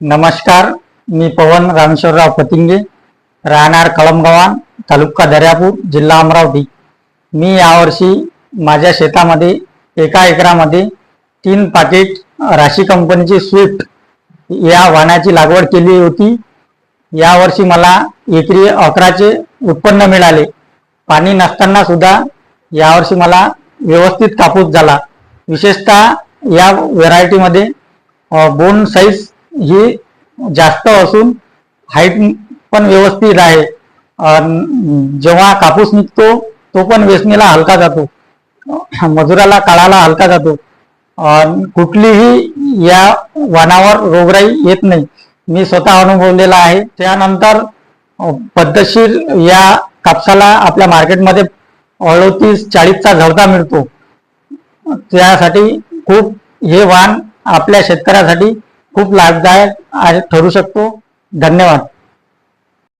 नमस्कार मी पवन रामेश्वरराव पतिंगे राहणार कळमगव्हाण तालुका दर्यापूर जिल्हा अमरावती. मी यावर्षी माझ्या शेतामध्ये एका एकरामध्ये तीन पाकिट राशी कंपनीची स्विफ्ट या वाहनाची लागवड केली होती. यावर्षी मला एकरी अकराचे उत्पन्न मिळाले. पाणी नसताना सुद्धा यावर्षी मला व्यवस्थित कापूस झाला. विशेषतः या व्हेरायटीमध्ये बोन साईज ही जास्त असून हाईट पण व्यवस्थित आहे. जेव्हा कापूस निघतो तो पण वेचणीला हलका जातो. मजुराला काळाला हलका जातो. कुठलीही या वाणावर रोगराई येत नाही. मी स्वतः अनुभवलेला आहे. त्यानंतर पद्धतशीर या कापसाला आपल्या मार्केटमध्ये अडोतीस चाळीसचा झडता मिळतो. त्यासाठी खूप हे वाण आपल्या शेतकऱ्यासाठी खूप लाभदायक आहे- ठरू शकतो. धन्यवाद.